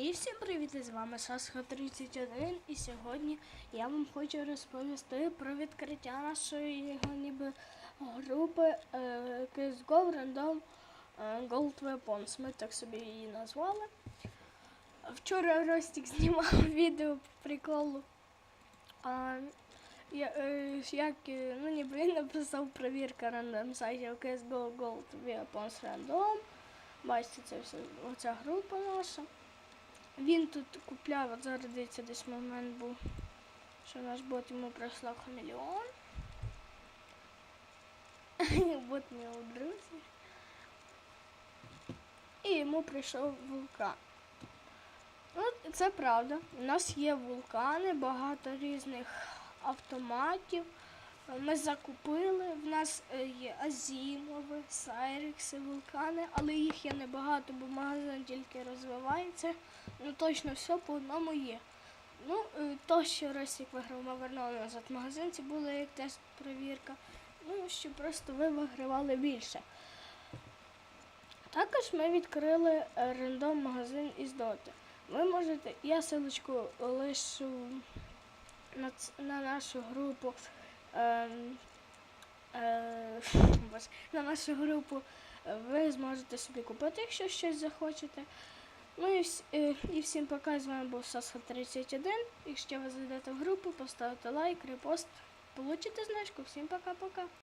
І всім привіт! З вами Сасха 31 і сьогодні я вам хочу розповісти про відкриття нашої ніби групи е, CSGO Random е, Gold Weapons. Ми так собі її назвали. Вчора Ростік знімав відео по приколу. А, я, е, як, е, ну, ніби він написав провірка рандом сайтів CSGO Gold Weapons Random. Бачите, це все, оця група наша. Він тут купляв, от зараз дивіться, десь момент був, що наш бот йому прислав хамелеон. бот не у друзі. І йому прийшов вулкан. Ну, це правда. У нас є вулкани, багато різних автоматів. Ми закупили. В нас е, є Азімови, Сайрекси, вулкани, але їх є небагато, бо магазин тільки розвивається. Ну точно все по одному є. Ну, е, то, що Росік виграв, ми вернули назад в магазин, це була як тест перевірка. Ну, що просто ви вигравали більше. Також ми відкрили е, рандом магазин із Доти. Ви можете, я силочку лишу на, на нашу групу. Ем, е, на нашу групу е, ви зможете собі купити, якщо щось захочете. Ну і, е, і всім пока. З вами був Сасха 31. Якщо ви зайдете в групу, поставите лайк, репост, получите значку. Всім пока-пока.